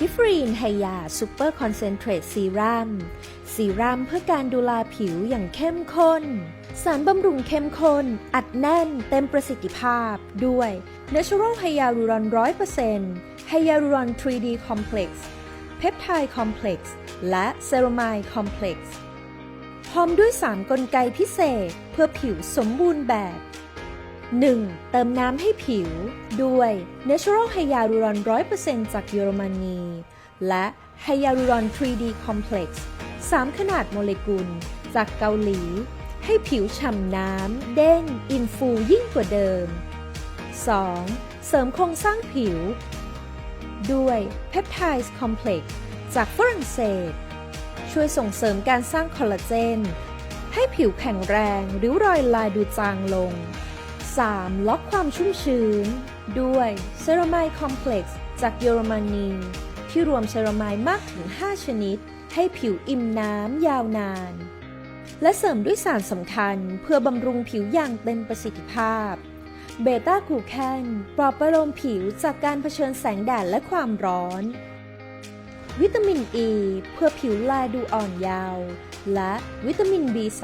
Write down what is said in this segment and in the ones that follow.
กิฟรีนไฮยาซูเปอร์คอนเซนเทรตซีรัมซีรัมเพื่อการดูแลผิวอย่างเข้มข้น สารบำรุงเข้มข้น อัดแน่นเต็มประสิทธิภาพด้วย Natural Hyaluron 100% Hyaluron 3D Complex Peptide Complex และ Ceramide Complex พร้อมด้วย3กลไกพิเศษเพื่อผิวสมบูรณ์แบบ 1. เติมน้ำให้ผิว ด้วย Natural Hyaluron 100%จากเยอรมนี และ Hyaluron 3D Complex 3 ขนาดโมเลกุล จากเกาหลี ให้ผิวฉ่ำน้ำ เด้ง อินฟูยิ่งกว่าเดิม 2. เสริมโครงสร้างผิว ด้วย Peptides Complex จากฝรั่งเศส ช่วยส่งเสริมการสร้างคอลลาเจน ให้ผิวแข็งแรง ริ้วรอยลายดูจางลง 3. ล็อกความชุ่มชื้น ด้วยเซรามายคอมเพล็กซ์จากเยอรมนี ที่รวมเซรามายมากถึง 5 ชนิด ให้ผิวอิ่มน้ำยาวนาน และเสริมด้วยสารสำคัญเพื่อบำรุงผิวอย่างเต็มประสิทธิภาพเบต้ากลูแคนปลอบประโลมผิวจากการเผชิญแสงแดดและความร้อน วิตามินอ e ีเพื่อผิวลายดูอ่อนเยาว์และวิตามิน B3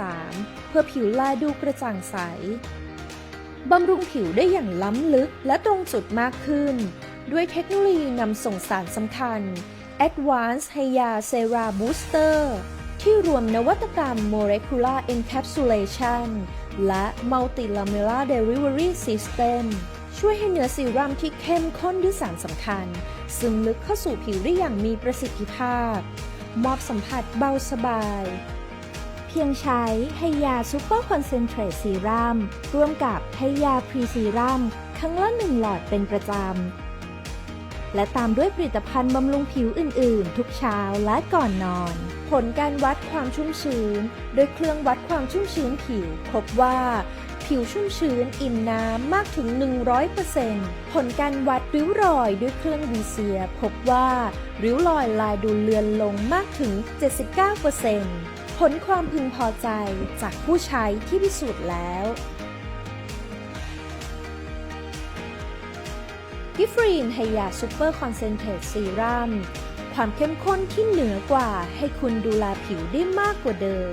เพื่อผิวลายดูกระจ่างใส บำรุงผิวได้อย่างล้ำลึกและตรงจุดมากขึ้น ด้วยเทคโนโลยีนำส่งสารสำคัญ Advanced Hya Sera Booster ที่รวมนวัตกรรม Molecular Encapsulation และ Multilamellar Delivery System ช่วยให้เนื้อซีรัมที่เข้มข้นด้วยสารสำคัญ ซึมลึกเข้าสู่ผิวได้อย่างมีประสิทธิภาพ มอบสัมผัสเบาสบาย เพียงใช้ไฮยาซูเปอร์คอนเซนเทรตซีรัมร่วมกับไฮยาพรีซีรัมครั้งละหนึ่งหลอดเป็นประจำ และตามด้วยผลิตภัณฑ์บำรุงผิวอื่น ๆ ทุกเช้าและก่อนนอน ผลการวัดความชุ่มชื้น โดยเครื่องวัดความชุ่มชื้นผิว พบว่าผิวชุ่มชื้นอิ่มน้ำมากถึง 100%ผลการวัดริ้วรอยด้วยเครื่องวีเซีย พบว่าริ้วรอยลายดูเลือนลงมากถึง 79% ผลความพึงพอใจจากผู้ใช้ที่พิสูจน์แล้ว กิฟรีนไฮยาซูเปอร์คอนเซนเทรตซีรัมความเข้มข้นที่เหนือกว่าให้คุณดูแลผิวได้มากกว่าเดิม